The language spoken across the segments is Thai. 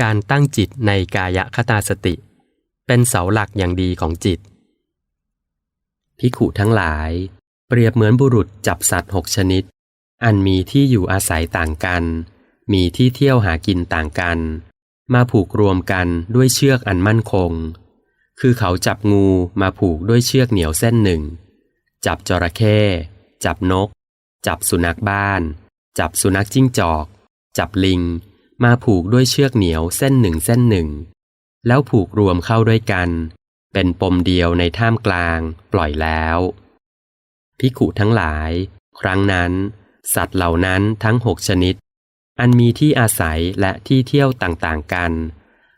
การตั้งจิตในกายคตาสติ เป็นเสาหลักอย่างดีของจิตพิขุทั้งหลาย เปรียบเหมือนบุรุษจับสัตว์หกชนิด อันมีที่อยู่อาศัยต่างกัน มีที่เที่ยวหากินต่างกัน มาผูกรวมกันด้วยเชือกอันมั่นคง คือเขาจับงูมาผูกด้วยเชือกเหนียวเส้นหนึ่ง จับจระเข้ จับนก จับสุนัขบ้าน จับสุนัขจิ้งจอก จับลิง มาผูกด้วยเชือกเหนียวเส้นหนึ่งเส้นหนึ่ง แล้วผูกรวมเข้าด้วยกัน เป็นปมเดียวในท่ามกลางปล่อยแล้วพิขุทั้งหลาย ครั้งนั้น สัตว์เหล่านั้นทั้งหกชนิด อันมีที่อาศัยและที่เที่ยวต่างๆกัน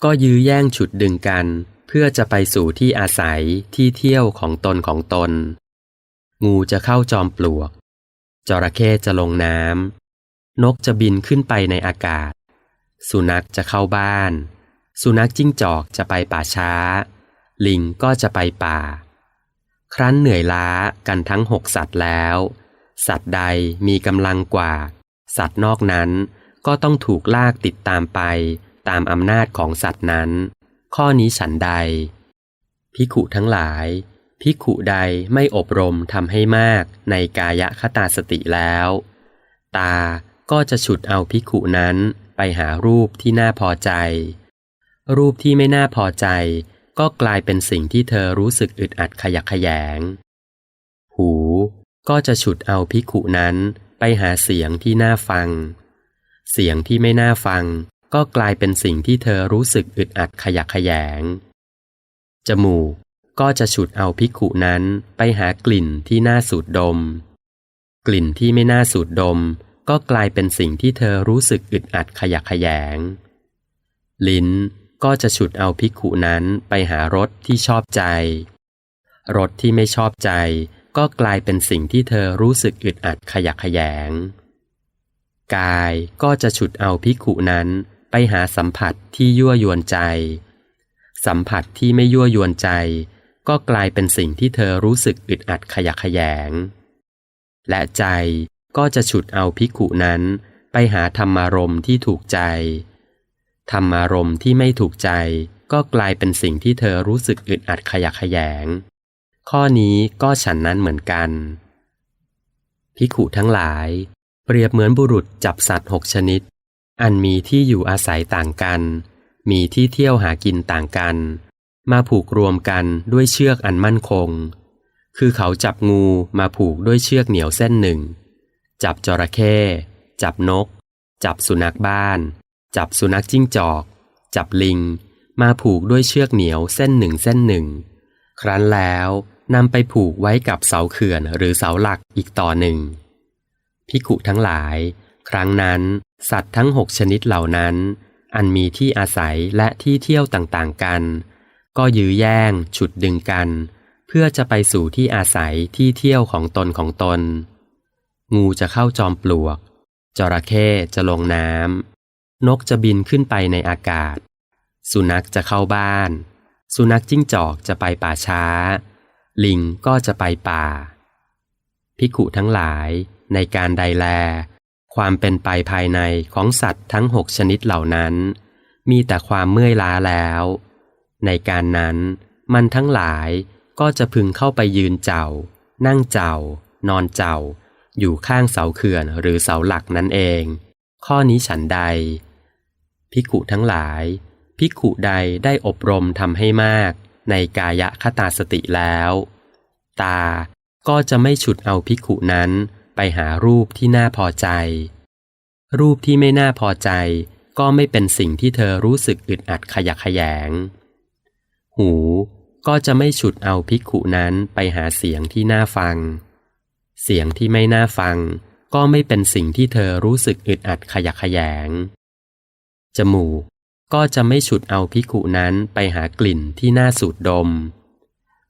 ก็ยื้อแย่งฉุดดึงกัน เพื่อจะไปสู่ที่อาศัยที่เที่ยวของตนของตน งูจะเข้าจอมปลวกจระเข้จะลงน้ำนกจะบินขึ้นไปในอากาศ สุนัขจะเข้าบ้าน สุนัขจิ้งจอกจะไปป่าช้า ลิงก็จะไปป่า ครั้นเหนื่อยล้ากันทั้งหกสัตว์แล้ว สัตว์ใดมีกำลังกว่า สัตว์นอกนั้นก็ต้องถูกลากติดตามไปตามอำนาจของสัตว์นั้น ข้อนี้ฉันใด พิขุทั้งหลาย พิขุใดไม่อบรมทำให้มากในกายคตาสติแล้ว ตาก็จะฉุดเอาพิขุนั้น ไปหารูปที่น่าพอใจ รูปที่ไม่น่าพอใจ ก็กลายเป็นสิ่งที่เธอรู้สึกอึดอัดขยักขยง หูก็จะฉุดเอาพิขุนั้นไปหาเสียงที่น่าฟัง เสียงที่ไม่น่าฟัง ก็กลายเป็นสิ่งที่เธอรู้สึกอึดอัดขยักขยง จมูกก็จะฉุดเอาพิขุนั้นไปหากลิ่นที่น่าสูดดม กลิ่นที่ไม่น่าสูดดม ก็กลายเป็นสิ่งที่เธอรู้สึกอึดอัดขยักขยง ลิ้นก็จะฉุดเอาพิขุนั้นไปหารสที่ชอบใจ รสที่ไม่ชอบใจ ก็กลายเป็นสิ่งที่เธอรู้สึกอึดอัดขยักขยง กายก็จะฉุดเอาพิขุนั้นไปหาสัมผัสที่ยั่วยวนใจ สัมผัสที่ไม่ยั่วยวนใจ ก็กลายเป็นสิ่งที่เธอรู้สึกอึดอัดขยักขยง และใจ ก็จะฉุดเอาพิขุนั้นไปหาธรรมารมณ์ที่ถูกใจ ธรรมารมณ์ที่ไม่ถูกใจก็กลายเป็นสิ่งที่เธอรู้สึกอึดอัดขยักขยง ข้อนี้ก็ฉันนั้นเหมือนกัน พิขุทั้งหลาย เปรียบเหมือนบุรุษจับสัตว์หกชนิด อันมีที่อยู่อาศัยต่างกัน มีที่เที่ยวหากินต่างกัน มาผูกรวมกันด้วยเชือกอันมั่นคง คือเขาจับงูมาผูกด้วยเชือกเหนียวเส้นหนึ่ง จับจระเข้จับนก จับสุนัขบ้าน จับสุนัขจิ้งจอก จับลิง มาผูกด้วยเชือกเหนียวเส้นหนึ่งเส้นหนึ่ง ครั้นแล้วนำไปผูกไว้กับเสาเขื่อนหรือเสาหลักอีกต่อหนึ่งพิขุทั้งหลาย ครั้งนั้นสัตว์ทั้งหกชนิดเหล่านั้น อันมีที่อาศัยและที่เที่ยวต่างๆกัน ก็ยื้อแย่ง ฉุดดึงกัน เพื่อจะไปสู่ที่อาศัยที่เที่ยวของตนของตน งูจะเข้าจอมปลวก จระเข้จะลงน้ำ นกจะบินขึ้นไปในอากาศ สุนัขจะเข้าบ้าน สุนัขจิ้งจอกจะไปป่าช้า ลิงก็จะไปป่า พิกุทั้งหลายในการใดแล ความเป็นไปภายในของสัตว์ทั้งหกชนิดเหล่านั้น มีแต่ความเมื่อยล้าแล้ว ในการนั้น มันทั้งหลายก็จะพึงเข้าไปยืนเจ้า นั่งเจ้านอนเจ้า อยู่ข้างเสาเขื่อนหรือเสาหลักนั่นเอง ข้อนี้ฉันใด พิกุทั้งหลาย พิกุใดได้อบรมทำให้มาก ในกายะคตาสติแล้ว ตาก็จะไม่ฉุดเอาพิกุนั้นไปหารูปที่น่าพอใจ รูปที่ไม่น่าพอใจ ก็ไม่เป็นสิ่งที่เธอรู้สึกอึดอัดขยักขยง หูก็จะไม่ฉุดเอาพิกุนั้นไปหาเสียงที่น่าฟัง เสียงที่ไม่น่าฟัง ก็ไม่เป็นสิ่งที่เธอรู้สึกอึดอัดขยักขยง จมูกก็จะไม่ฉุดเอาพิกุนั้นไปหากลิ่นที่น่าสูดดม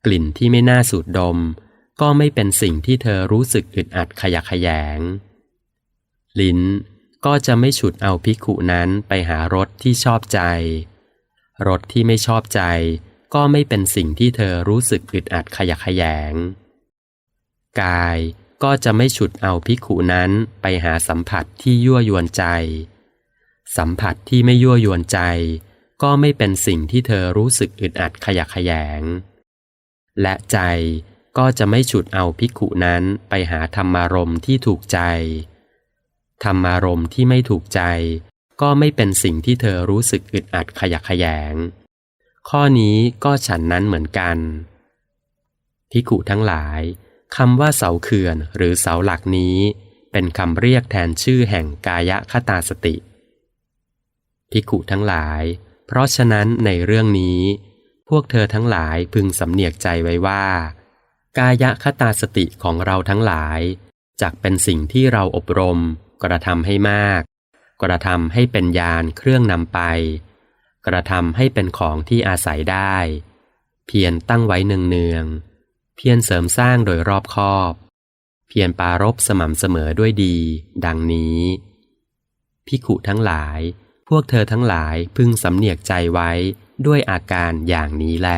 กลิ่นที่ไม่น่าสูดดม ก็ไม่เป็นสิ่งที่เธอรู้สึกอึดอัดขยักขยง ลิ้นก็จะไม่ฉุดเอาพิกุนั้นไปหารสที่ชอบใจ รสที่ไม่ชอบใจ ก็ไม่เป็นสิ่งที่เธอรู้สึกอึดอัดขยักขยง กาย ก็จะไม่ฉุดเอาพิกุนั้นไปหาสัมผัสที่ยั่วยวนใจ สัมผัสที่ไม่ยั่วยวนใจ ก็ไม่เป็นสิ่งที่เธอรู้สึกอึดอัดขยักขยง และใจก็จะไม่ฉุดเอาภิกขุนั้นไปหาธรรมารมณ์ที่ถูกใจ ธรรมารมณ์ที่ไม่ถูกใจ ก็ไม่เป็นสิ่งที่เธอรู้สึกอึดอัดขยักขยง ข้อนี้ก็ฉันนั้นเหมือนกันภิกขุทั้งหลาย คำว่าเสาเขื่อนหรือเสาหลักนี้ เป็นคำเรียกแทนชื่อแห่งกายคตาสติภิกุทั้งหลาย เพราะฉะนั้นในเรื่องนี้ พวกเธอทั้งหลายพึงสำเนียกใจไว้ว่า กายคตาสติของเราทั้งหลายจักเป็นสิ่งที่เราอบรม กระทำให้มาก กระทำให้เป็นยานเครื่องนำไป กระทำให้เป็นของที่อาศัยได้ เพียรตั้งไว้เนืองๆ พียรเสริมสร้างโดยรอบคอบ เพียรปารบสม่ำเสมอด้วยดี ดังนี้ พิขุทั้งหลาย พวกเธอทั้งหลายพึงสำเนียกใจไว้ด้วยอาการอย่างนี้แล